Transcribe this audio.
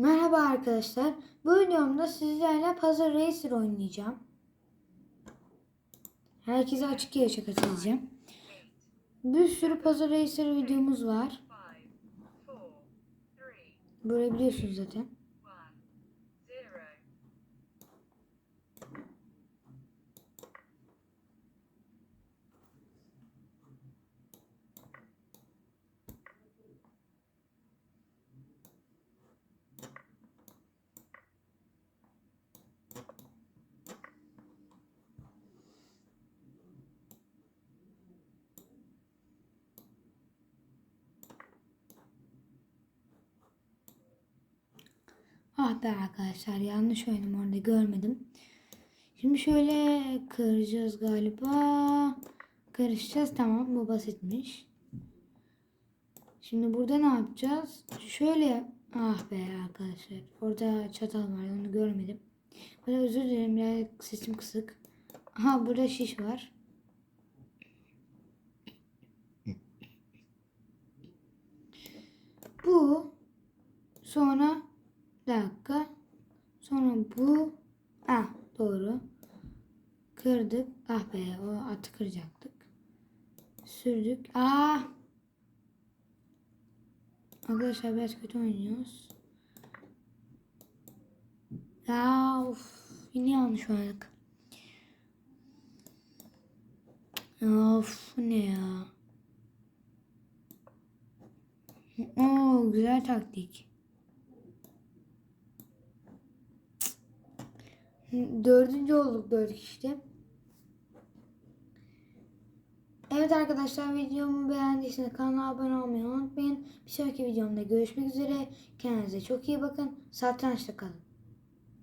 Merhaba arkadaşlar. Bu videomda sizlerle Puzzle Racer oynayacağım. Herkese açık yarışa katılacağım. Bir sürü Puzzle Racer videomuz var. Böyle biliyorsunuz zaten. Ah be arkadaşlar yanlış oynadım orada görmedim. Şimdi şöyle kıracağız galiba. Karışacağız tamam bu basitmiş. Şimdi burada ne yapacağız? Şöyle ah be arkadaşlar orada çatal var onu görmedim. Burada özür dilerim biraz sesim kısık. Aha burada şiş var. Bu sonra dakika. Sonra bu ah doğru. Kırdık. Ah be o atı kıracaktık. Sürdük. Ah. Arkadaşlar biraz kötü oynuyoruz. Ya of. Yine yanlış oynadık. Of ne ya. Oo güzel taktik. Dördüncü olduk dört kişide. Evet arkadaşlar videomu beğendiyseniz kanala abone olmayı unutmayın. Bir sonraki videomda görüşmek üzere. Kendinize çok iyi bakın. Satrançta kalın.